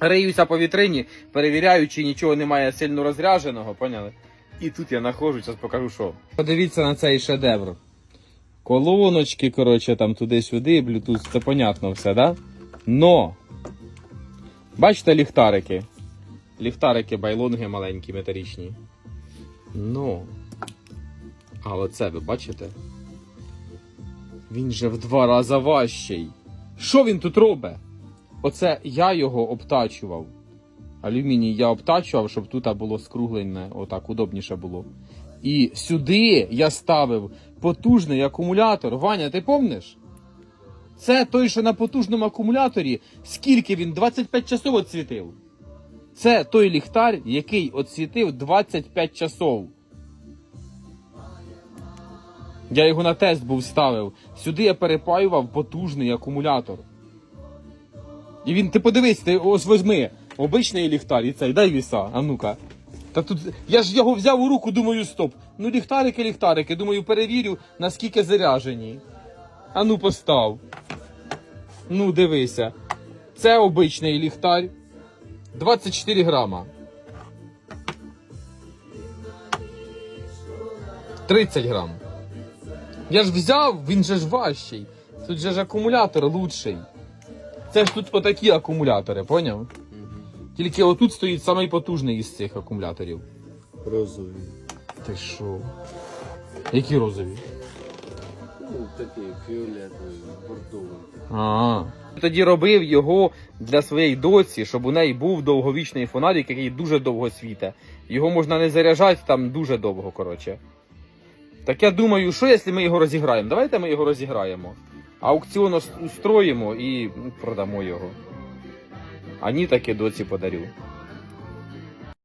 Риюся по вітрині, перевіряю, чи нічого немає сильно розрядженого, поняли? І тут я знаходжу, зараз покажу, що. Подивіться на цей шедевр. Колоночки, коротше, там туди-сюди, блютуз, це понятно все, да? Но! Бачите ліхтарики? Ліхтарики байлонги маленькі, металічні. Ну. А оце ви бачите? Він же в два рази важчий. Що він тут робить? Оце я його обтачував. Алюміній я обтачував, щоб тут було скруглене, отак удобніше було. І сюди я ставив потужний акумулятор. Ваня, ти помниш? Це той, що на потужному акумуляторі, скільки він 25 часов відсвітив. Це той ліхтар, який відсвітив 25 часов. Я його на тест був ставив. Сюди я перепаював потужний акумулятор. І він, ти подивись, ти ось візьми обичний ліхтар і цей, дай віса, а ну-ка. Та тут, я ж його взяв у руку, думаю, стоп. Ну ліхтарики, ліхтарики, думаю, перевірю, наскільки заряжені. А ну постав. Ну, дивися. Це обичний ліхтар. 24 грама. 30 грам. Я ж взяв, він же ж важчий. Тут же ж акумулятор лучший. Це ж тут отакі акумулятори, поняв? Тільки отут стоїть самий потужний із цих акумуляторів. Розові. Ти що? Які розові? Ну, такі фіолетові, бордові. А. Тоді робив його для своєї доці, щоб у неї був довговічний фонарик, який дуже довго світить. Його можна не заряджати там дуже довго, коротше. Так я думаю, що якщо ми його розіграємо? Давайте ми його розіграємо. Аукціон ус- устроїмо і ну, продамо його. Ані таке доці подарю.